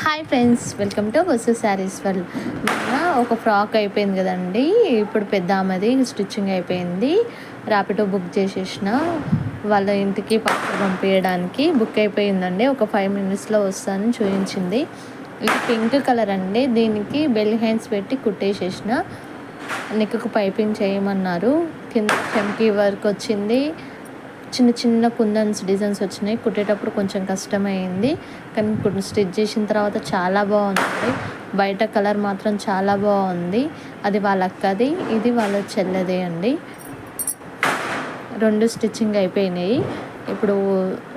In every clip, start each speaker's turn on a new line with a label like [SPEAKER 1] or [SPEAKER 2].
[SPEAKER 1] Hi friends welcome to బస్సు శారీస్ వల్ మొన్న ఒక ఫ్రాక్ అయిపోయింది కదండి ఇప్పుడు పెద్ద ఆమెది స్టిచ్చింగ్ అయిపోయింది. ర్యాపిడో బుక్ చేసేసిన వాళ్ళ ఇంటికి పక్క పంపించడానికి బుక్ అయిపోయిందండి. ఒక ఫైవ్ మినిట్స్లో వస్తానని చూపించింది. ఇది పింక్ కలర్ అండి దీనికి బెల్ హ్యాండ్స్ పెట్టి కుట్టేసేసిన. నెక్కు పైపింగ్ చేయమన్నారు. కింద చెంకి వర్క్ వచ్చింది. చిన్న చిన్న కుందన్స్ డిజైన్స్ వచ్చినాయి. కుట్టేటప్పుడు కొంచెం కష్టమైంది. కానీ స్టిచ్ చేసిన తర్వాత చాలా బాగుంది. బయట కలర్ మాత్రం చాలా బాగుంది. అది వాళ్ళ అక్కది ఇది వాళ్ళ చెల్లెదే అండి. రెండు స్టిచ్చింగ్ అయిపోయినాయి. ఇప్పుడు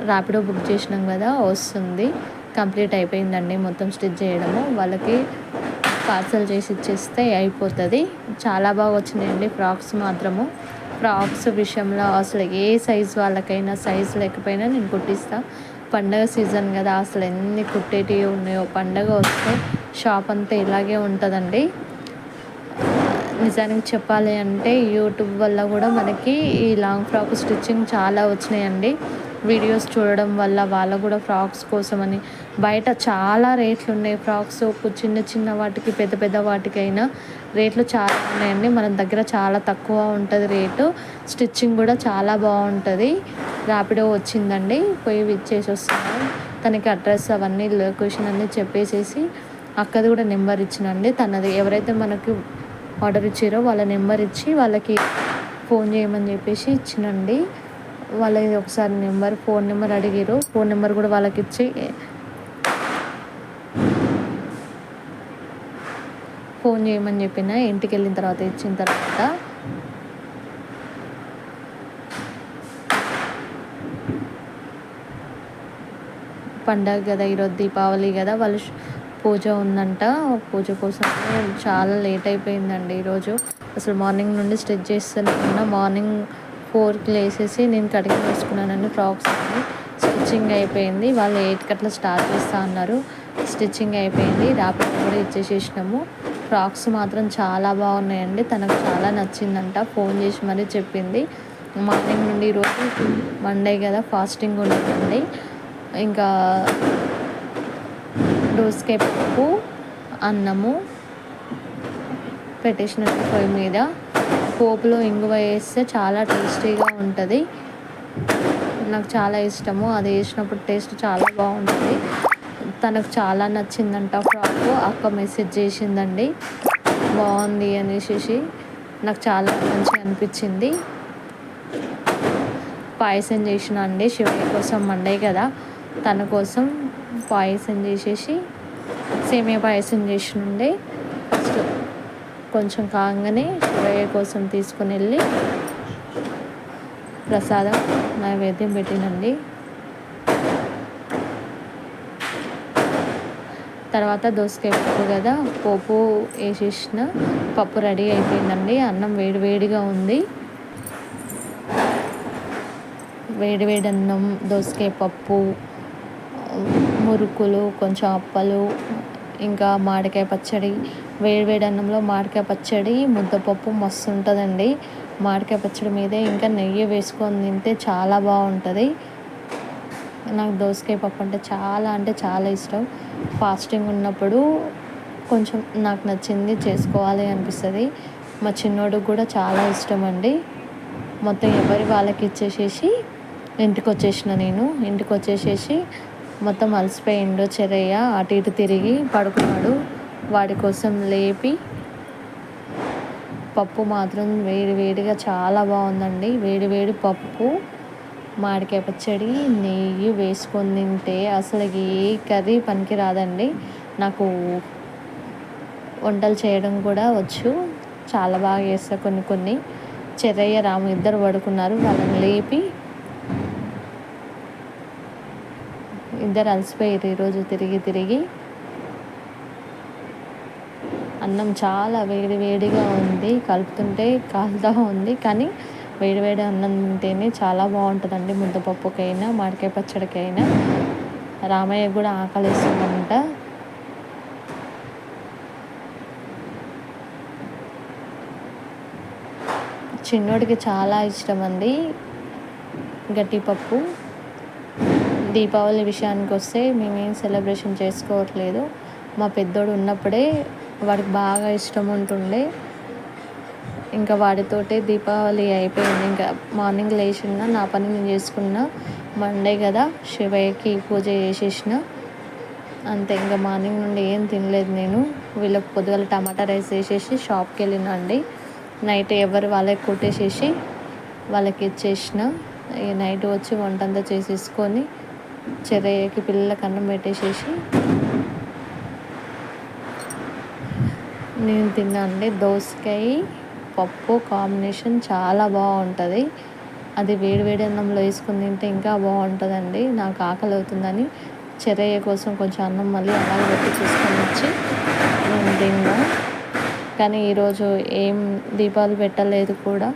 [SPEAKER 1] ర్యాపిడో బుక్ చేసినాం కదా వస్తుంది. కంప్లీట్ అయిపోయిందండి మొత్తం స్టిచ్ చేయడము. వాళ్ళకి పార్సల్ చేసి ఇచ్చేస్తే అయిపోతుంది. చాలా బాగా వచ్చినాయండి ఫ్రాక్స్ మాత్రము. ఫ్రాక్స్ విషయంలో అసలు ఏ సైజ్ వాళ్ళకైనా సైజ్ లేకపోయినా నేను కుట్టిస్తాను పండగ సీజన్ కదా అసలు ఎన్ని కుట్టేటివి ఉన్నాయో పండగ వస్తే షాప్ అంతా ఇలాగే ఉంటుందండి. నిజానికి చెప్పాలి అంటే యూట్యూబ్ వల్ల కూడా మనకి ఈ లాంగ్ ఫ్రాక్ స్టిచ్చింగ్ చాలా వచ్చినాయండి. వీడియోస్ చూడడం వల్ల వాళ్ళ కూడా ఫ్రాక్స్ కోసమని బయట చాలా రేట్లు ఉన్నాయి. ఫ్రాక్స్ చిన్న చిన్న వాటికి పెద్ద పెద్ద వాటికైనా రేట్లు చాలా ఉన్నాయండి. మన దగ్గర చాలా తక్కువ ఉంటుంది రేటు. స్టిచ్చింగ్ కూడా చాలా బాగుంటుంది. ర్యాపిడో వచ్చిందండి. పోయి విచ్చేసి వస్తున్నాను తనకి అడ్రస్ అవన్నీ లొకేషన్ అన్నీ చెప్పేసేసి అక్కది కూడా నెంబర్ ఇచ్చినండి. తనది ఎవరైతే మనకి ఆర్డర్ ఇచ్చారో వాళ్ళ నెంబర్ ఇచ్చి వాళ్ళకి ఫోన్ చేయమని చెప్పేసి ఇచ్చినండి. వాళ్ళకి ఒకసారి నెంబర్ ఫోన్ నెంబర్ అడిగారు. ఫోన్ నెంబర్ కూడా వాళ్ళకి ఇచ్చి ఫోన్ చేయమని చెప్పిన ఇంటికి వెళ్ళిన తర్వాత ఇచ్చిన తర్వాత పండగ కదా ఈరోజు దీపావళి కదా వాళ్ళు పూజ ఉందంట. పూజ కోసం చాలా లేట్ అయిపోయిందండి ఈరోజు. అసలు మార్నింగ్ నుండి స్టిచ్ చేస్తున్నా మార్నింగ్ ఫోర్కి లేసేసి నేను కటింగ్ వేసుకున్నానండి ఫ్రాక్స్ అన్ని స్టిచ్చింగ్ అయిపోయింది. వాళ్ళు ఎయిట్కి అట్లా స్టార్ట్ చేస్తా అన్నారు. స్టిచ్చింగ్ అయిపోయింది. ర్యాపిడ్ కూడా ఇచ్చేసేసినాము. ఫ్రాక్స్ మాత్రం చాలా బాగున్నాయండి. తనకు చాలా నచ్చిందంట. ఫోన్ చేసి మరీ చెప్పింది. మార్నింగ్ నుండి ఈరోజు మండే కదా ఫాస్టింగ్ ఉంటుందండి. ఇంకా దోసకాయ పప్పు అన్నము పెట్టేసిన పొయ్యి మీద. పోపులో ఇంగువ వేస్తే చాలా టేస్టీగా ఉంటుంది. నాకు చాలా ఇష్టము. అది వేసినప్పుడు టేస్ట్ చాలా బాగుంటుంది. తనకు చాలా నచ్చిందంట ఫ్రాక్. అక్క మెసేజ్ చేసిందండి. బాగుంది అనేసి నాకు చాలా మంచిగా అనిపించింది. పాయసం చేసిన అండి. శివయ్య కోసం మండే కదా. తన కోసం పాయసం చేసేసి సేమియా పాయసం చేసి ఫస్ట్ కొంచెం కాగానే శివయ్య కోసం తీసుకుని వెళ్ళి ప్రసాదం నైవేద్యం పెట్టినండి. తర్వాత దోసకాయ పప్పు కదా పోపు వేసేసిన పప్పు రెడీ అయిపోయిందండి. అన్నం వేడి వేడిగా ఉంది. వేడి వేడి అన్నం దోసకాయ పప్పు మురుకులు కొంచెం అప్పలు ఇంకా మామిడికాయ పచ్చడి వేడివేడి అన్నంలో మామిడికాయ పచ్చడి ముద్దపప్పు మస్తు ఉంటుందండి మామిడికాయ పచ్చడి మీదే ఇంకా నెయ్యి వేసుకొని తింటే చాలా బాగుంటుంది. నాకు దోసకాయ పప్పు అంటే చాలా అంటే చాలా ఇష్టం. ఫాస్టింగ్ ఉన్నప్పుడు కొంచెం నాకు నచ్చింది చేసుకోవాలి అనిపిస్తుంది. మా చిన్నోడికి కూడా చాలా ఇష్టం అండి మొత్తం ఎవరి వాళ్ళకి ఇచ్చేసేసి ఇంటికి వచ్చేసిన నేను. ఇంటికి వచ్చేసేసి మొత్తం అలసిపోయిండు చెరయ్య. అటు ఇటు తిరిగి పడుకున్నాడు. వాడి కోసం లేపి పప్పు మాత్రం వేడి వేడిగా చాలా బాగుందండి. వేడి వేడి పప్పు మామిడికాయ పచ్చడి నెయ్యి వేసుకొని తింటే అసలు ఏ కర్రీ పనికి రాదండి నాకు వంటలు చేయడం కూడా వచ్చు. చాలా బాగా చేస్తా కొన్ని కొన్ని. చెరయ్య రాము ఇద్దరు పడుకున్నారు. వాళ్ళని లేపి ఇద్దరు అలసిపోయారు ఈరోజు తిరిగి తిరిగి. అన్నం చాలా వేడి వేడిగా ఉంది కలుపుతుంటే కాలుతా ఉంది కానీ వేడి వేడి అన్నం తింటేనే చాలా బాగుంటుందండి. ముద్దపప్పుకైనా మామిడికాయ పచ్చడికైనా. రామయ్య కూడా ఆకలిస్తుందంట. చిన్నోడికి చాలా ఇష్టం అండి గట్టిపప్పు. దీపావళి విషయానికి వస్తే మేమేం సెలబ్రేషన్ చేసుకోవట్లేదు. మా పెద్దోడు ఉన్నప్పుడే వాడికి బాగా ఇష్టం ఉంటుండే. ఇంకా వాడితోటే దీపావళి అయిపోయింది. ఇంకా మార్నింగ్ లేచిన నా పని నేను చేసుకున్న మండే కదా శివయ్యకి పూజ చేసేసిన. అంతే ఇంకా మార్నింగ్ నుండి ఏం తినలేదు నేను. వీళ్ళకి పొద్దుగల టమాటా రైస్ వేసేసి షాప్కి వెళ్ళినండి. నైట్ ఎవరు వాళ్ళకి కొట్టేసేసి వాళ్ళకి ఇచ్చేసిన. నైట్ వచ్చి వంట అంతా చేసేసుకొని చెరయ్యకి పిల్లలకి అన్నం పెట్టేసేసి నేను తిన్నా అండి. దోసకాయ పప్పు కాంబినేషన్ చాలా బాగుంటుంది. అది వేడి వేడి అన్నంలో వేసుకుని తింటే ఇంకా బాగుంటుందండి. నాకు ఆకలి అవుతుందని చెరయ్య కోసం కొంచెం అన్నం మళ్ళీ అలాగే పెట్టి తీసుకొని వచ్చి నేను తిన్నా. కానీ ఈరోజు ఏం దీపాలు పెట్టలేదు కూడా.